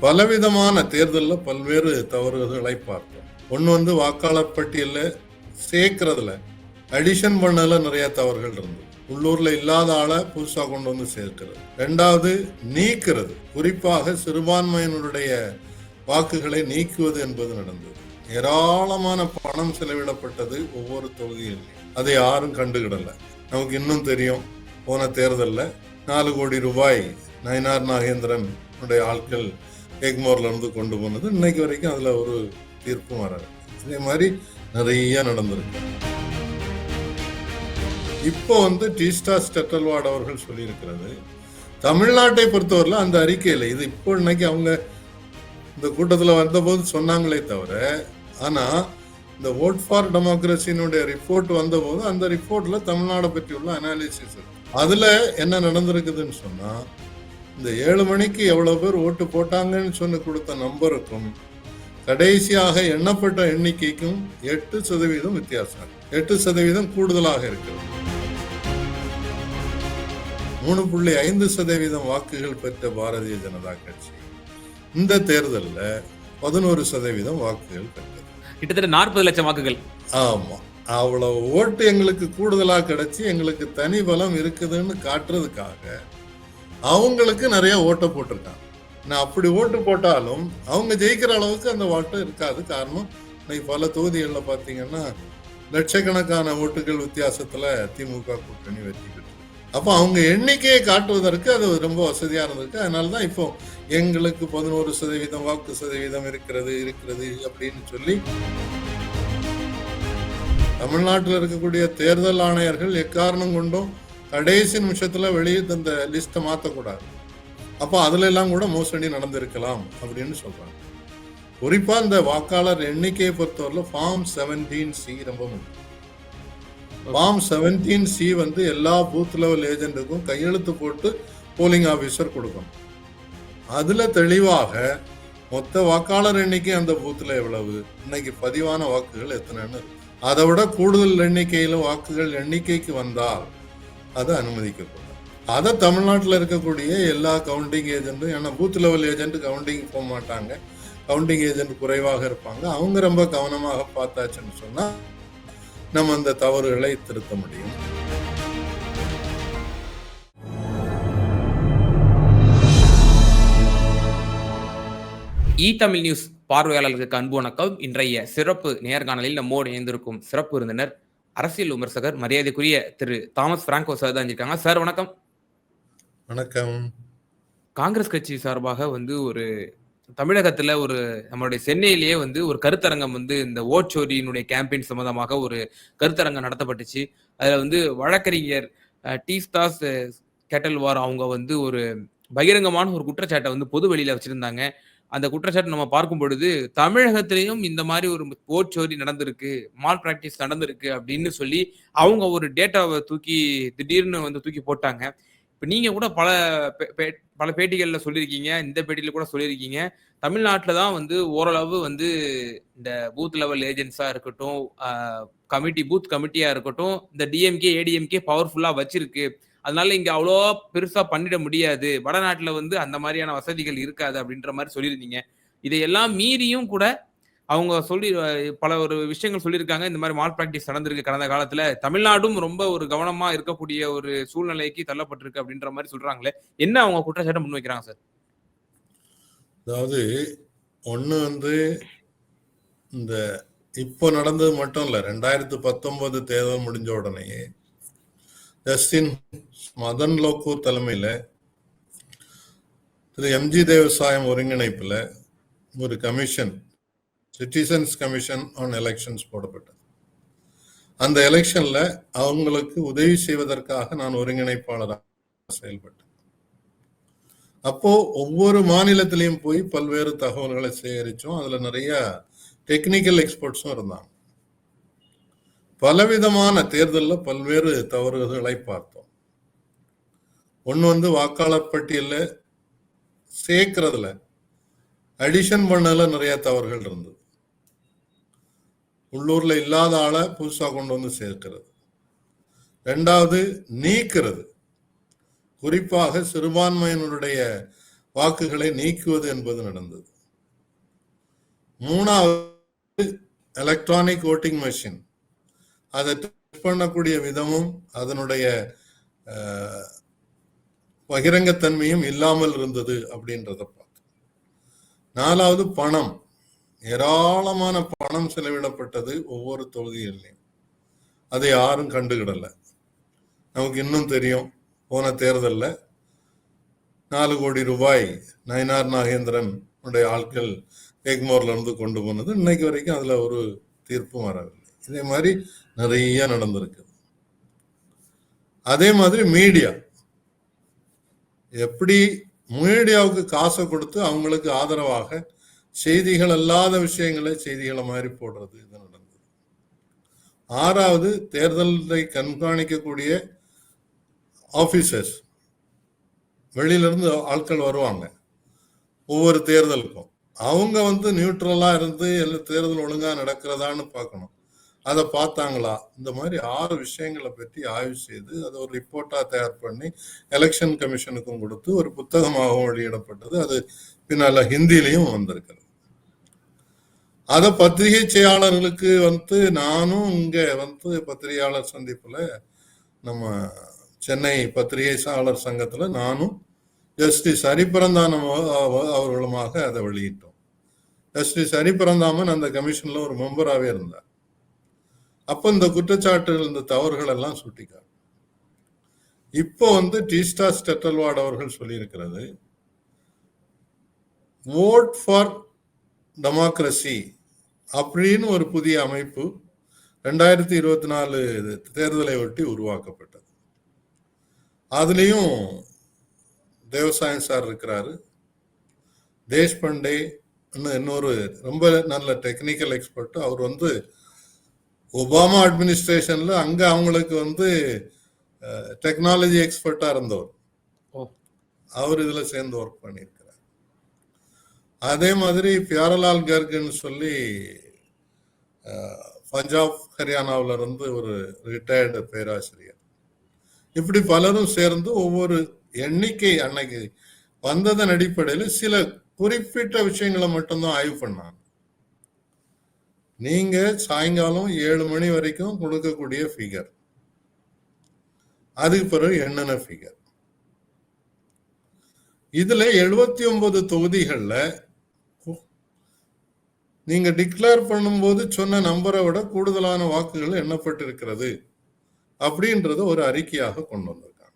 பலவிதமான தேர்தலில் பல்வேறு தவறுகளை பார்த்தோம். ஒன்று வந்து வாக்காளர் பட்டியலில் சேர்க்கறதுல அடிஷன் பண்ணதில் நிறைய தவறுகள் இருந்தது. உள்ளூரில் இல்லாத ஆளை புதுசாக கொண்டு வந்து சேர்க்கிறது. ரெண்டாவது நீக்கிறது. குறிப்பாக சிறுபான்மையினருடைய வாக்குகளை நீக்குவது என்பது நடந்தது. ஏராளமான பணம் செலவிடப்பட்டது ஒவ்வொரு தொகுதியில் அதை யாரும் கண்டுகிடல நமக்கு இன்னும் தெரியும் போன தேர்தலில் நாலு கோடி ரூபாய் நயனார் நாகேந்திரன் உடைய ஆட்கள் எக்மோர்ல இருந்து கொண்டு போனது. இன்னைக்கு வரைக்கும் அதுல ஒரு தீர்ப்பும் வராது இதே மாதிரி நிறைய நடந்திருக்கு. இப்போ வந்து டீஸ்டா ஸ்டெட்டல்வாட் அவர்கள் சொல்லியிருக்கிறது தமிழ்நாட்டை பொறுத்தவரையில் அந்த அறிக்கையில் இது இப்போ இன்னைக்கு அவங்க இந்த கூட்டத்தில் வந்தபோது சொன்னாங்களே தவிர ஆனால் இந்த ஓட் ஃபார் டெமோக்ரஸினுடைய ரிப்போர்ட் வந்தபோது அந்த ரிப்போர்ட்டில் தமிழ்நாடை பற்றியுள்ள அனாலிசிஸ் இருக்கு. அதில் என்ன நடந்திருக்குதுன்னு சொன்னால் இந்த ஏழு மணிக்கு எவ்வளவு பேர் ஓட்டு போட்டாங்கன்னு சொல்லி கொடுத்த நம்பருக்கும் கடைசியாக எண்ணப்பட்ட எண்ணிக்கைக்கும் எட்டு சதவீதம் வித்தியாசம். எட்டு சதவீதம் கூடுதலாக இருக்கிறது. மூணு புள்ளி ஐந்து சதவீதம் வாக்குகள் பெற்ற பாரதிய ஜனதா கட்சி. இந்த தேர்தலில் பதினோரு சதவீதம் வாக்குகள் பெற்றது. கிட்டத்தட்ட நாற்பது லட்சம் வாக்குகள். ஆமா. அவ்வளவு ஓட்டு எங்களுக்கு கூடுதலா கிடைச்சி எங்களுக்கு தனி பலம் இருக்குதுன்னு காட்டுறதுக்காக அவங்களுக்கு நிறைய ஓட்டை போட்டிருக்காங்க. நான் அப்படி ஓட்டு போட்டாலும் அவங்க ஜெயிக்கிற அளவுக்கு அந்த ஓட்டம் இருக்காது. காரணம் இன்னைக்கு பல தொகுதிகளில் பார்த்தீங்கன்னா லட்சக்கணக்கான ஓட்டுகள் வித்தியாசத்தில் திமுக கூட்டணி வெற்றி பெற்று அப்போ அவங்க எண்ணிக்கையை காட்டுவதற்கு அது ரொம்ப வசதியாக இருந்திருக்கு அதனால தான் இப்போ எங்களுக்கு பதினோரு சதவீதம் வாக்கு சதவீதம் இருக்கிறது இருக்கிறது அப்படின்னு சொல்லி தமிழ்நாட்டில் இருக்கக்கூடிய தேர்தல் ஆணையர்கள் எக்காரணம் கொண்டும் கடைசி நிமிஷத்துல வெளியே தந்த லிஸ்ட்டை மாற்றக்கூடாது அப்போ அதுல எல்லாம் கூட மோசடி நடந்திருக்கலாம் அப்படின்னு சொல்றாங்க. குறிப்பா இந்த வாக்காளர் எண்ணிக்கையை பொறுத்தவரையில ஃபார்ம் செவன்டீன் சி ரொம்ப முக்கியம். ஃபார்ம் செவன்டீன் சி வந்து எல்லா பூத் லெவல் ஏஜென்ட்டுக்கும் கையெழுத்து போட்டு போலிங் ஆபீசர் கொடுக்கணும். அதுல தெளிவாக மொத்த வாக்காளர் எண்ணிக்கை அந்த பூத்துல எவ்வளவு? இன்னைக்கு பதிவான வாக்குகள் எத்தனைன்னு. அதை விட கூடுதல் எண்ணிக்கையில வாக்குகள் எண்ணிக்கைக்கு வந்தால் அதை அனுமதிக்கப்படும் அதை தமிழ்நாட்டில் இருக்கக்கூடிய எல்லா கவுண்டிங் ஏஜென்ட்டும் ஏன்னா பூத் லெவல் ஏஜென்ட் கவுண்டிங் போக மாட்டாங்க. கவுண்டிங் ஏஜென்ட் குறைவாக இருப்பாங்க. அவங்க ரொம்ப கவனமாக பார்த்தாச்சுன்னு சொன்னா நம்ம அந்த தவறுகளை திருத்த முடியும். இ தமிழ் நியூஸ் பார்வையாளர்களுக்கு அன்பு வணக்கம். இன்றைய சிறப்பு நேர்காணலில் நம்மோடு இணைந்திருக்கும் சிறப்பு விருந்தினர் அரசியல் விமர்சகர் மரியாதைக்குரிய திரு தாமஸ் பிராங்கோ சார் தான் இருக்காங்க. சார் வணக்கம். வணக்கம். காங்கிரஸ் கட்சி சார்பாக வந்து ஒரு தமிழகத்துல ஒரு நம்மளுடைய சென்னையிலேயே வந்து ஒரு கருத்தரங்கம் வந்து இந்த ஓட்சோரியினுடைய கேம்பெயின் சம்பந்தமாக ஒரு கருத்தரங்கம் நடத்தப்பட்டுச்சு. அதுல வந்து வழக்கறிஞர் அஹ், கேட்டல்வார் அவங்க வந்து ஒரு பகிரங்கமான ஒரு குற்றச்சாட்டை வந்து பொது வெளியில வச்சிருந்தாங்க. அந்த குற்றச்சாட்டு நம்ம பார்க்கும் பொழுது தமிழகத்திலையும் இந்த மாதிரி ஒரு போர்ச்சோரி நடந்திருக்கு மால் பிராக்டிஸ் நடந்திருக்கு அப்படின்னு சொல்லி அவங்க ஒரு டேட்டாவை தூக்கி திடீர்னு வந்து தூக்கி போட்டாங்க. இப்போ நீங்கள் கூட பல பல பேட்டிகளில் சொல்லியிருக்கீங்க இந்த பேட்டியில் கூட சொல்லியிருக்கீங்க. தமிழ்நாட்டில் தான் வந்து ஓரளவு வந்து இந்த பூத் லெவல் ஏஜென்ட்ஸாக இருக்கட்டும் கமிட்டி பூத் கமிட்டியாக இருக்கட்டும் இந்த டிஎம்கே ஏடிஎம்கே பவர்ஃபுல்லாக வச்சிருக்கு. அதனால இங்க அவ்வளோ பெருசா பண்ணிட முடியாது. வடநாட்டுல வந்து அந்த மாதிரியான வசதிகள் இருக்காது அப்படின்ற மாதிரி சொல்லியிருந்தீங்க. இதையெல்லாம் மீறியும் கூட அவங்க சொல்லி பல ஒரு விஷயங்கள் சொல்லியிருக்காங்க. இந்த மாதிரி மால் பிராக்டிஸ் நடந்திருக்கு கடந்த காலத்துல. தமிழ்நாடும் ரொம்ப ஒரு கவனமா இருக்கக்கூடிய ஒரு சூழ்நிலைக்கு தள்ளப்பட்டிருக்கு அப்படின்ற மாதிரி சொல்றாங்களே. என்ன அவங்க குற்றச்சாட்டை முன்வைக்கிறாங்க சார்? அதாவது ஒன்று வந்து இந்த இப்போ நடந்தது மட்டும் இல்லை ரெண்டாயிரத்து பத்தொன்பது தேர்தல் முடிஞ்ச உடனே ஜஸ்டின் மதன் லோக்கு தலைமையில் திரு எம்ஜி தேவசாயம் ஒருங்கிணைப்பில் ஒரு commission citizens commission on elections போடப்பட்டது. அந்த எலெக்ஷன்ல அவங்களுக்கு உதவி செய்வதற்காக நான் ஒருங்கிணைப்பாளராக செயல்பட்டேன். அப்போ ஒவ்வொரு மாநிலத்திலையும் போய் பல்வேறு தகவல்களை சேகரிச்சோம். அதுல நிறைய டெக்னிக்கல் எக்ஸ்பர்ட்ஸும் இருந்தாங்க. பலவிதமான தேர்தலில் பல்வேறு தவறுகளை பார்த்தோம். ஒன்று வந்து வாக்காளர் பட்டியலில் சேர்க்கறதுல அடிஷன் பண்ணதில் நிறைய தவறுகள் இருந்தது. உள்ளூரில் இல்லாத ஆளை புதுசாக கொண்டு வந்து சேர்க்கிறது. ரெண்டாவது நீக்கிறது. குறிப்பாக சிறுபான்மையினருடைய வாக்குகளை நீக்குவது என்பது நடந்தது. மூணாவது எலக்ட்ரானிக் ஓட்டிங் மெஷின் அதை பண்ணக்கூடிய விதமும் அதனுடைய பகிரங்கத்தன்மையும் இல்லாமல் இருந்தது அப்படின்றத பார்த்தோம் நாலாவது பணம். ஏராளமான பணம் செலவிடப்பட்டது ஒவ்வொரு தொகுதியிலையும் அதை யாரும் கண்டுகிடல. நமக்கு இன்னும் தெரியும். போன தேர்தல்ல நாலு கோடி ரூபாய் நயனார் நாகேந்திரன் உடைய ஆட்கள் எக்மோர்ல இருந்து கொண்டு போனது. இன்னைக்கு வரைக்கும் அதுல ஒரு தீர்ப்பும் வரவில்லை. இதே மாதிரி நிறைய நடந்திருக்கு. அதே மாதிரி மீடியா. எப்படி மீடியாவுக்கு காசை கொடுத்து அவங்களுக்கு ஆதரவாக செய்திகள் அல்லாத விஷயங்களை செய்திகளை மாதிரி போடுறது இது நடந்தது. ஆறாவது தேர்தலை கண்காணிக்கக்கூடிய ஆபீசர்ஸ் வெளியிலிருந்து ஆட்கள் வருவாங்க. ஒவ்வொரு தேர்தலுக்கும். அவங்க வந்து நியூட்ரலா இருந்து எல்லா தேர்தல் ஒழுங்கா நடக்கிறதான்னு பார்க்கணும். அதை பார்த்தாங்களா? இந்த மாதிரி ஆறு விஷயங்களை பற்றி ஆய்வு செய்து அதை ஒரு ரிப்போர்ட்டாக தயார் பண்ணி எலெக்ஷன் கமிஷனுக்கும் கொடுத்து ஒரு புத்தகமாகவும் வெளியிடப்பட்டது. அது பின்னால் ஹிந்திலையும் வந்திருக்கிறது. அதை பத்திரிகை செயலாளர்களுக்கு வந்து நானும் இங்கே வந்து பத்திரிகையாளர் சந்திப்பில் நம்ம சென்னை பத்திரிகையாளர் சங்கத்தில் நானும் ஜஸ்டிஸ் ஹரிபரந்தானம் அவர்களுமாக அதை வெளியிட்டோம். ஜஸ்டிஸ் ஹரிபரந்தாமன் அந்த கமிஷனில் ஒரு மெம்பராகவே இருந்தார். அப்ப இந்த குற்றச்சாட்டுகள் இந்த தவறுகள் எல்லாம் சுட்டிக்காட்டும். இப்போ வந்து டீஸ்டா ஸ்டெட்டல்வாட் அவர்கள் சொல்லியிருக்கிறது ஓட் ஃபார் டெமோக்ரஸி அப்படின்னு ஒரு புதிய அமைப்பு ரெண்டாயிரத்தி இருபத்தி நாலு தேர்தலை ஒட்டி உருவாக்கப்பட்டது. அதுலேயும் தேவசாயம் சார் இருக்கிறாரு. தேஷ்பண்டே இன்னும் இன்னொரு ரொம்ப நல்ல டெக்னிக்கல் எக்ஸ்பர்ட் அவர் வந்து ஒபாமா அட்மினிஸ்ட்ரேஷன்ல அங்க அவங்களுக்கு வந்து டெக்னாலஜி எக்ஸ்பர்ட்டா இருந்தவர். அவர் இதுல சேர்ந்து ஒர்க் பண்ணியிருக்கிறார். அதே மாதிரி பியாரலால் கர்க்னு சொல்லி பஞ்சாப் ஹரியானாவுல இருந்து ஒரு ரிட்டையர்டு பேராசிரியர். இப்படி பலரும் சேர்ந்து ஒவ்வொரு எண்ணிக்கை அன்னைக்கு வந்ததன் அடிப்படையில் சில குறிப்பிட்ட விஷயங்களை மட்டும்தான் ஆய்வு பண்ணாங்க. நீங்க சாயங்காலம் ஏழு மணி வரைக்கும் கொடுக்கக்கூடிய ஃபிகர் அதுக்கு பிறகு என்னென்ன ஃபிகர் இதுல எழுபத்தி ஒன்பது தொகுதிகள்ல நீங்க டிக்ளேர் பண்ணும்போது சொன்ன நம்பரை விட கூடுதலான வாக்குகள் எண்ணப்பட்டிருக்கிறது அப்படின்றத ஒரு அறிக்கையாக கொண்டு வந்திருக்காங்க.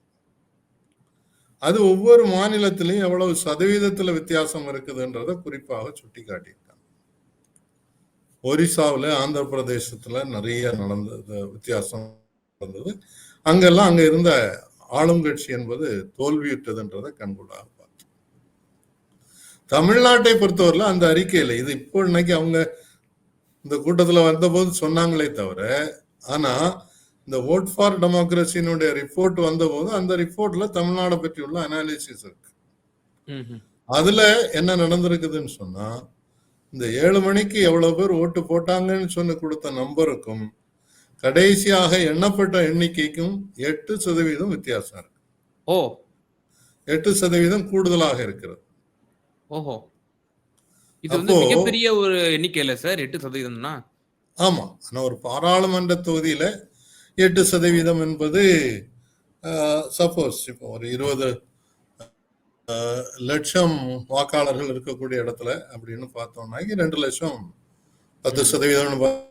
அது ஒவ்வொரு மாநிலத்திலையும் எவ்வளவு சதவீதத்துல வித்தியாசம் இருக்குதுன்றத குறிப்பாக சுட்டி காட்டியிருக்காங்க ஒரிசாவில் ஆந்திர பிரதேசத்துல நிறைய நடந்தது வித்தியாசம் நடந்தது. அங்கெல்லாம் அங்க இருந்த ஆளும் கட்சி என்பது தோல்வியுற்றதுன்றதை கண்கூடாக பார்த்தோம். தமிழ்நாட்டை பொறுத்தவரையில அந்த அறிக்கையில இது இப்போ இன்னைக்கு அவங்க இந்த கூட்டத்துல வந்தபோது சொன்னாங்களே தவிர ஆனா இந்த ஓட் ஃபார் டெமோக்ரஸினுடைய ரிப்போர்ட் வந்தபோது அந்த ரிப்போர்ட்ல தமிழ்நாடை பற்றியுள்ள அனாலிசிஸ் இருக்கு. அதுல என்ன நடந்திருக்குதுன்னு சொன்னா இந்த ஏழு மணிக்கு எவ்வளவு பேர் ஓட்டு போட்டாங்கன்னு சொல்லி கொடுத்த நம்பருக்கும் கடைசியாக எண்ணப்பட்ட எண்ணிக்கைக்கும் எட்டு சதவீதம் வித்தியாசம் இருக்கு. ஓ. எட்டு சதவீதம் கூடுதலாக இருக்கிறது. ஓஹோ. இது வந்து மிகப்பெரிய ஒரு எண்ணிக்கையில சார் எட்டு சதவீதம்னா? ஆமா. ஆனா ஒரு பாராளுமன்ற தொகுதியில எட்டு சதவீதம் என்பது சப்போஸ் இப்போ ஒரு இருபது லட்சம் வாக்காளர்கள் இருக்கக்கூடிய இடத்துல அப்படின்னு பார்த்தோம்னா ரெண்டு லட்சம் பத்து சதவீதம்னு பா-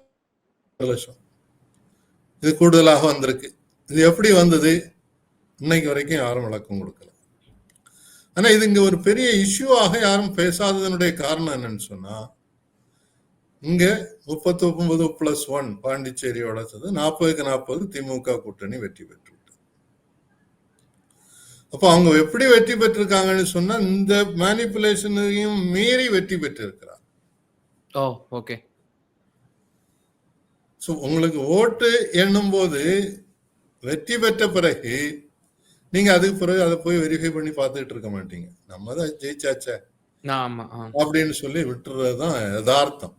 ரெண்டு லட்சம். இது கூடுதலாக வந்திருக்கு. இது எப்படி வந்தது? இன்னைக்கு வரைக்கும் யாரும் விளக்கம் கொடுக்கல. ஆனா இது இங்க ஒரு பெரிய இஷ்யூவாக யாரும் பேசாததனுடைய காரணம் என்னன்னு சொன்னா இங்க முப்பத்தி ஒன்பது பிளஸ் ஒன் பாண்டிச்சேரியோட சேர்ந்து நாற்பதுக்கு நாற்பது திமுக கூட்டணி வெற்றி பெற்று அப்போ அவங்க எப்படி வெற்றி பெற்றிருக்காங்கன்னு சொன்னா இந்த மேனிப்புலேஷனையும் மீறி வெற்றி பெற்றிருக்கிறார் ஓ ஓகே ஸோ உங்களுக்கு ஓட்டு எண்ணும் போது வெற்றி பெற்ற பிறகு நீங்க அதுக்கு பிறகு அதை போய் வெரிஃபை பண்ணி பார்த்துட்டு இருக்க மாட்டீங்க. நம்ம தான் ஜெயிச்சாச்சே. அப்படின்னு சொல்லி விட்டுறது தான் யதார்த்தம்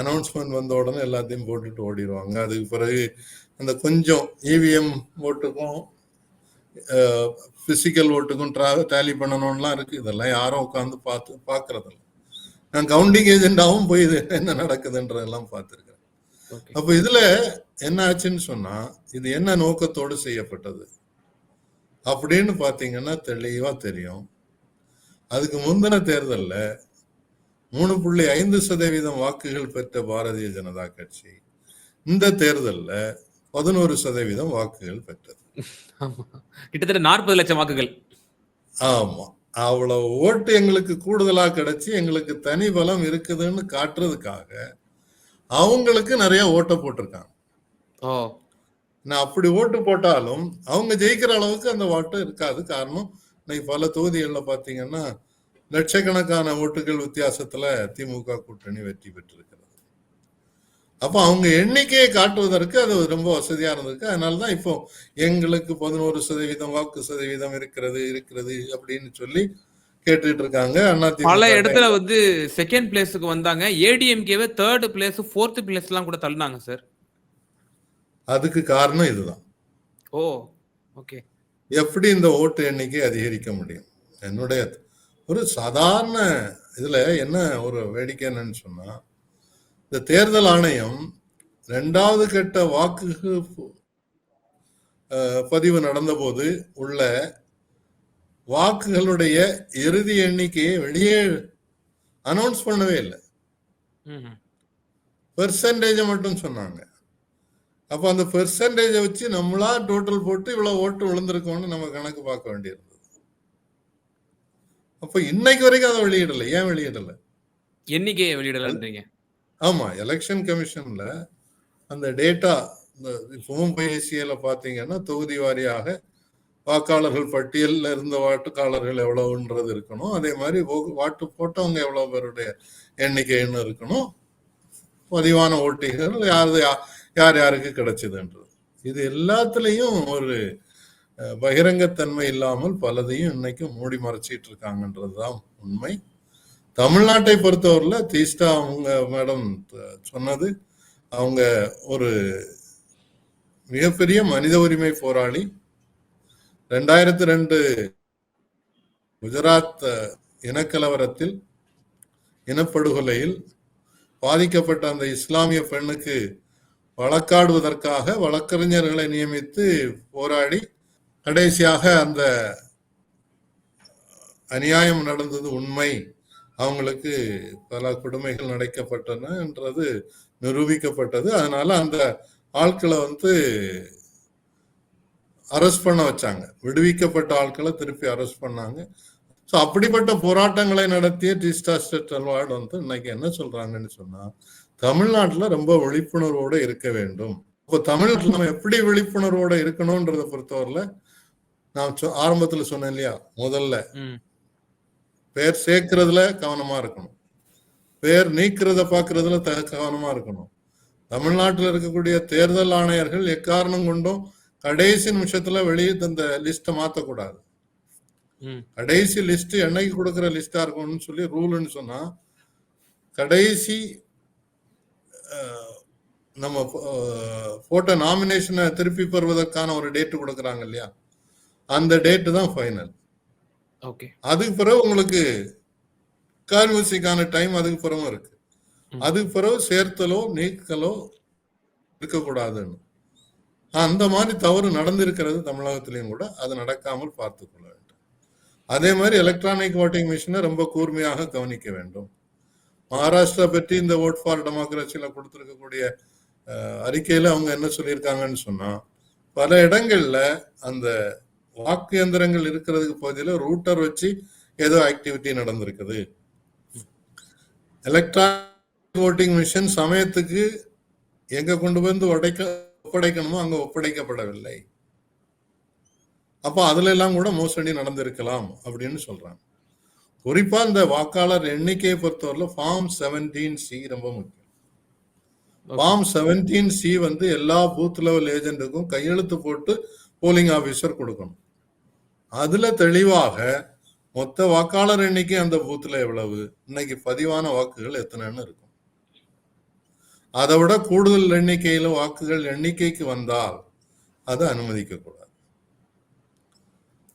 அனௌன்ஸ்மெண்ட் வந்த உடனே எல்லாத்தையும் போட்டுட்டு ஓடிடுவாங்க. அதுக்கு பிறகு அந்த கொஞ்சம் இவிஎம் ஓட்டுக்கும் பிசிக்கல் ஓட்டுக்கும் டேலி பண்ணணும்லாம் இருக்கு. இதெல்லாம் யாரும் உட்காந்து பார்த்து பார்க்கறதில்ல. நான் கவுண்டிங் ஏஜென்டாவும் போய் இது என்ன நடக்குதுன்றதெல்லாம் பார்த்துருக்கேன் அப்ப இதுல என்ன ஆச்சுன்னு சொன்னா இது என்ன நோக்கத்தோடு செய்யப்பட்டது? அப்படின்னு பாத்தீங்கன்னா தெளிவா தெரியும். அதுக்கு முந்தின தேர்தல்ல மூணு புள்ளி ஐந்து சதவீதம் வாக்குகள் பெற்ற பாரதிய ஜனதா கட்சி இந்த தேர்தல்ல பதினோரு சதவீதம் வாக்குகள் பெற்றது. கிட்டத்தட்ட நாற்பது லட்சம் வாக்குகள். ஆமா. அவ்வளவு ஓட்டு எங்களுக்கு கூடுதலா கிடைச்சு எங்களுக்கு தனி பலம் இருக்குதுன்னு காட்டுறதுக்காக அவங்களுக்கு நிறைய ஓட்டை போட்டிருக்காங்க. நான் அப்படி ஓட்டு போட்டாலும் அவங்க ஜெயிக்கிற அளவுக்கு அந்த ஓட்டு இருக்காது. காரணம் இன்னைக்கு பல தொகுதிகளில் பார்த்தீங்கன்னா லட்சக்கணக்கான ஓட்டுகள் வித்தியாசத்துல திமுக கூட்டணி வெற்றி பெற்றிருக்கிறது. அப்போ அவங்க எண்ணிக்கையை காட்டுவதற்கு அது ரொம்ப வசதியா இருந்திருக்கு. அதனாலதான் இப்போ எங்களுக்கு பதினோரு சதவீதம் வாக்கு சதவீதம் இருக்கிறது இருக்கிறது அப்படின்னு சொல்லி கேட்டுட்டு இருக்காங்க. பல இடத்துல வந்து செகண்ட் பிளேஸுக்கு வந்தாங்க. ஏடிஎம்கேவே தேர்ட் பிளேஸ் ஃபோர்த் பிளேஸ் எல்லாம் கூட தள்ளினாங்க சார் அதுக்கு காரணம் இதுதான். ஓ ஓகே எப்படி இந்த ஓட்டு எண்ணிக்கை அதிகரிக்க முடியும்? என்னுடைய ஒரு சாதாரண இதுல என்ன ஒரு வேடிக்கை என்னன்னு சொன்னா இந்த தேர்தல் ஆணையம் ரெண்டாவது கட்ட வாக்கு பதிவு நடந்தபோது உள்ள வாக்குகளுடைய இறுதி எண்ணிக்கையை வெளியே அனௌன்ஸ் பண்ணவே இல்லை. பெர்சன்டேஜை மட்டும் சொன்னாங்க. அப்போ அந்த பெர்சன்டேஜை வச்சு நம்மளா டோட்டல் போட்டு இவ்வளவு ஓட்டு விழுந்திருக்கோம்னு நம்ம கணக்கு பார்க்க வேண்டியிருந்தது. அப்போ இன்னைக்கு வரைக்கும் அதை வெளியிடல. ஏன் வெளியிடல? எண்ணிக்கையை வெளியிடலன்றீங்க? ஆமா எலெக்ஷன் கமிஷன்ல அந்த டேட்டா இந்த இப்பவும் பேசியல பாத்தீங்கன்னா தொகுதி வாரியாக வாக்காளர்கள் பட்டியலில் இருந்த வாட்டுக்காளர்கள் எவ்வளவுன்றது இருக்கணும். அதே மாதிரி வாட்டு போட்டவங்க எவ்வளவு பேருடைய எண்ணிக்கைன்னு இருக்கணும். பதிவான ஓட்டிகள் யார் யா- யார் யாருக்கு கிடைச்சதுன்றது. இது எல்லாத்துலேயும் ஒரு பகிரங்கத்தன்மை இல்லாமல் பலதையும் இன்னைக்கு மூடி மறைச்சிட்டு இருக்காங்கன்றது தான் உண்மை. தமிழ்நாட்டை பொறுத்தவரையில் தீஸ்டா அவங்க மேடம் சொன்னது அவங்க ஒரு மிகப்பெரிய மனித உரிமை போராளி. ரெண்டாயிரத்தி ரெண்டு குஜராத் இனக்கலவரத்தில் இனப்படுகொலையில் பாதிக்கப்பட்ட அந்த இஸ்லாமிய பெண்ணுக்கு வழக்காடுவதற்காக வழக்கறிஞர்களை நியமித்து போராடி கடைசியாக அந்த அநியாயம் நடந்தது உண்மை. அவங்களுக்கு பல கொடுமைகள் நடக்கப்பட்டன என்றது நிரூபிக்கப்பட்டது. அதனால அந்த ஆட்களை வந்து அரெஸ்ட் பண்ண வச்சாங்க. விடுவிக்கப்பட்ட ஆட்களை திருப்பி அரெஸ்ட் பண்ணாங்க. ஸோ அப்படிப்பட்ட போராட்டங்களை நடத்திய டிஸ்டாஸ்டர் அல்வார்டு வந்து இன்னைக்கு என்ன சொல்றாங்கன்னு சொன்னா தமிழ்நாட்டில் ரொம்ப விழிப்புணர்வோடு இருக்க வேண்டும். இப்போ தமிழ்நாட்டில் நம்ம எப்படி விழிப்புணர்வோட இருக்கணும்ன்றத பொறுத்தவரையில நான் சொ- சொன்னேன் இல்லையா முதல்ல. பேர் சேர்க்கறதுல கவனமா இருக்கணும். பேர் நீக்கிறத பார்க்கறதுல த கவனமா இருக்கணும். தமிழ்நாட்டில் இருக்கக்கூடிய தேர்தல் ஆணையர்கள் எக்காரணம் கொண்டும் கடைசி நிமிஷத்துல வெளியே தந்த லிஸ்ட்டை மாத்தக்கூடாது. ம். கடைசி லிஸ்ட் என்னைக்கு கொடுக்குற லிஸ்டா இருக்கணும்னு சொல்லி ரூல்னு சொன்னா கடைசி நம்ம போட்ட நாமினேஷனை திருப்பி பெறுவதற்கான ஒரு டேட் கொடுக்குறாங்க இல்லையா? அந்த டேட்டு தான் ஃபைனல் அதுக்கு பிறகு உங்களுக்கு கால்வசிக்கான டைம் அதுக்கு பிறகும் இருக்கு. அதுக்கு பிறகு சேர்த்தலோ நீக்கலோ இருக்கக்கூடாதுன்னு. அந்த மாதிரி தவறு நடந்திருக்கிறது தமிழகத்திலையும் கூட அது நடக்காமல் பார்த்துக் கொள்ள வேண்டும். அதே மாதிரி எலக்ட்ரானிக் ஓட்டிங் மிஷினை ரொம்ப கூர்மையாக கவனிக்க வேண்டும். மகாராஷ்டிரா பற்றி இந்த ஓட் ஃபார் டெமோக்ரஸில கொடுத்திருக்கக்கூடிய அறிக்கையில அவங்க என்ன சொல்லியிருக்காங்கன்னு சொன்னா பல இடங்கள்ல அந்த வாக்கு இயந்திரங்கள் இருக்கிறதுக்கு பகுதியில ரூட்டர் வச்சு ஏதோ ஆக்டிவிட்டி நடந்திருக்குது. எலக்ட்ரானிக் ஓட்டிங் மிஷின் சமயத்துக்கு எங்க கொண்டு வந்து உடைக்க ஒப்படைக்கணுமோ அங்க ஒப்படைக்கப்படவில்லை. அப்ப அதுல எல்லாம் கூட மோசடி நடந்திருக்கலாம் அப்படின்னு சொல்றாங்க. குறிப்பா இந்த வாக்காளர் எண்ணிக்கையை பொறுத்தவரையில ஃபார்ம் செவன்டீன் சி ரொம்ப முக்கியம். ஃபார்ம் செவன்டீன் சி வந்து எல்லா பூத் லெவல் ஏஜென்ட்டுக்கும் கையெழுத்து போட்டு போலிங் ஆபீசர் கொடுக்கணும். அதுல தெளிவாக மொத்த வாக்காளர் எண்ணிக்கை அந்த பூத்துல எவ்வளவு? இன்னைக்கு பதிவான வாக்குகள் எத்தனைன்னு இருக்கும். அதை விட கூடுதல் எண்ணிக்கையில வாக்குகள் எண்ணிக்கைக்கு வந்தால் அதை அனுமதிக்க கூடாது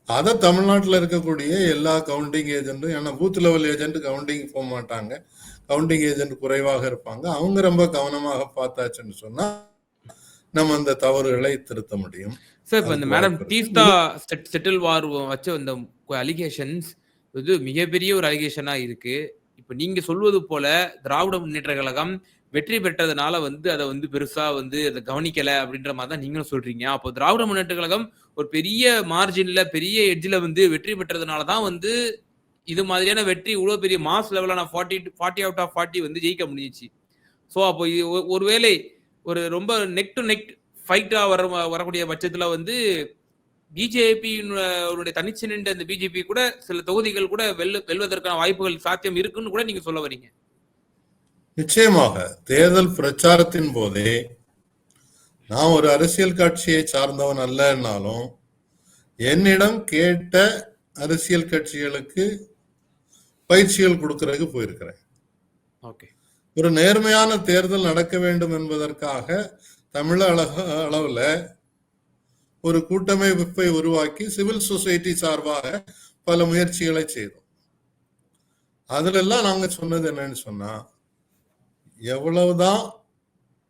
அதை தமிழ்நாட்டில் இருக்கக்கூடிய எல்லா கவுண்டிங் ஏஜென்ட்டும் ஏன்னா பூத் லெவல் ஏஜென்ட் கவுண்டிங் போக மாட்டாங்க. கவுண்டிங் ஏஜென்ட் குறைவாக இருப்பாங்க. அவங்க ரொம்ப கவனமாக பார்த்தாச்சுன்னு சொன்னா நம்ம அந்த தவறுகளை திருத்த முடியும். சார் இப்போ இந்த மேடம் செட் செட்டில் வார் வச்ச இந்த அலிகேஷன்ஸ் இது மிகப்பெரிய ஒரு அலிகேஷனா இருக்கு. இப்போ நீங்க சொல்வது போல திராவிட முன்னேற்ற கழகம் வெற்றி பெற்றதுனால வந்து அதை வந்து பெருசா வந்து அதை கவனிக்கல அப்படின்ற மாதிரி தான் நீங்களும் சொல்றீங்க. அப்போ திராவிட முன்னேற்ற கழகம் ஒரு பெரிய மார்ஜின்ல பெரிய எட்ஜில் வந்து வெற்றி பெற்றதுனால தான் வந்து இது மாதிரியான வெற்றி இவ்வளோ பெரிய மாஸ் லெவலான forty forty out of forty வந்து ஜெயிக்க முடிஞ்சிச்சு. ஸோ அப்போ ஒருவேளை ஒரு ரொம்ப நெக் டு நெக் ஃபைட்டா வர வரக்கூடிய பட்சத்துல வந்து பிஜேபி தனிச்சு நின்ற அந்த பிஜேபி கூட சில தொகுதிகள் கூட வெல்ல வெல்வதற்கான வாய்ப்புகள் சாத்தியம் இருக்குன்னு கூட நீங்க சொல்ல வரீங்க. நிச்சயமாக தேர்தல் பிரச்சாரத்தின் போதே நான் ஒரு அரசியல் கட்சியை சார்ந்தவன் அல்லனாலும் என்னிடம் கேட்ட அரசியல் கட்சிகளுக்கு பயிற்சிகள் கொடுக்கறதுக்கு போயிருக்கிறேன். ஓகே. ஒரு நேர்மையான தேர்தல் நடக்க வேண்டும் என்பதற்காக தமிழக அளவுல ஒரு கூட்டமைப்பை உருவாக்கி சிவில் சொசைட்டி சார்பாக பல முயற்சிகளை செய்தோம். அதுலெல்லாம் நாங்க சொன்னது என்னன்னு சொன்னா எவ்வளவுதான்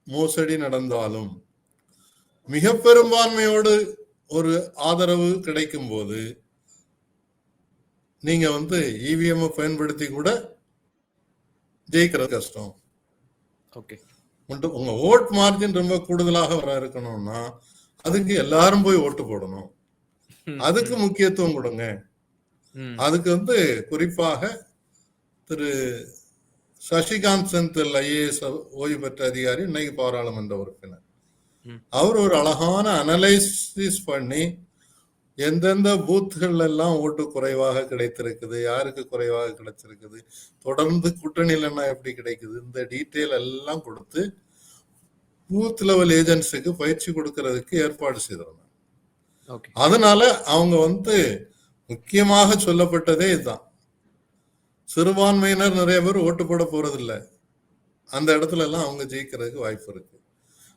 மோசடி நடந்தாலும் மிக பெரும்பான்மையோடு ஒரு ஆதரவு கிடைக்கும் போது நீங்க வந்து இவிஎம் பயன்படுத்தி கூட ஜெயிக்கிறது கஷ்டம். ஓகே. உங்க ஓட் மார்ஜின் ரொம்ப கூடுதலாக வர இருக்கணும்னா அதுக்கு எல்லாரும் போய் ஓட்டு போடணும். அதுக்கு முக்கியத்துவம் கொடுங்க. அதுக்கு வந்து குறிப்பாக திரு சசிகாந்த் செந்தில் ஐஏஎஸ் ஓய்வு பெற்ற அதிகாரி இன்னைக்கு பாராளுமன்ற உறுப்பினர். அவர் ஒரு அழகான அனலைசிஸ் பண்ணி எந்தெந்த பூத்துகள் எல்லாம் ஓட்டு குறைவாக கிடைத்திருக்குது யாருக்கு குறைவாக கிடைச்சிருக்குது தொடர்ந்து கூட்டணியிலன்னா எப்படி கிடைக்குது இந்த டீட்டெயில் எல்லாம் கொடுத்து பூத் லெவல் ஏஜென்ட்ஸுக்கு பயிற்சி கொடுக்கறதுக்கு ஏற்பாடு செய்திருந்தாங்க. அதனால அவங்க வந்து முக்கியமாக சொல்லப்பட்டதே இதுதான். சிறுபான்மையினர் நிறைய பேர் ஓட்டு போட போறதில்ல. அந்த இடத்துல எல்லாம் அவங்க ஜெயிக்கிறதுக்கு வாய்ப்பு இருக்கு.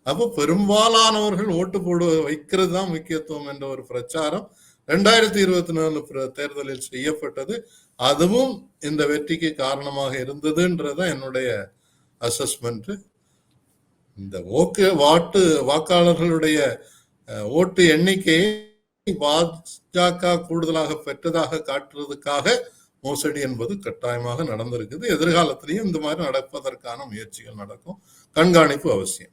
அப்போ பெரும்பாலானவர்கள் ஓட்டு போடு வைக்கிறது தான் முக்கியத்துவம் என்ற ஒரு பிரச்சாரம் ரெண்டாயிரத்தி இருபத்தி நாலு பிர- தேர்தலில் செய்யப்பட்டது. அதுவும் இந்த வெற்றிக்கு காரணமாக இருந்ததுன்றத என்னுடைய அசஸ்மெண்ட் இந்த ஓக்கு வாட்டு வாக்காளர்களுடைய ஓட்டு எண்ணிக்கையை பாஜக கூடுதலாக பெற்றதாக காட்டுறதுக்காக மோசடி என்பது கட்டாயமாக நடந்திருக்குது. எதிர்காலத்திலையும் இந்த மாதிரி நடப்பதற்கான முயற்சிகள் நடக்கும். கண்காணிப்பு அவசியம்.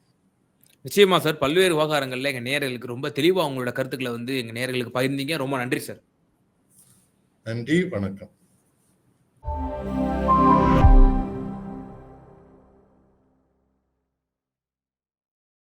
நிச்சயமா சார். பல்வேறு விவகாரங்களில் எங்கள் நேர்களுக்கு ரொம்ப தெளிவாக உங்களோட கருத்துக்களை வந்து எங்கள் நேர்களுக்கு பகிர்ந்தீங்க. ரொம்ப நன்றி சார். நன்றி. வணக்கம்.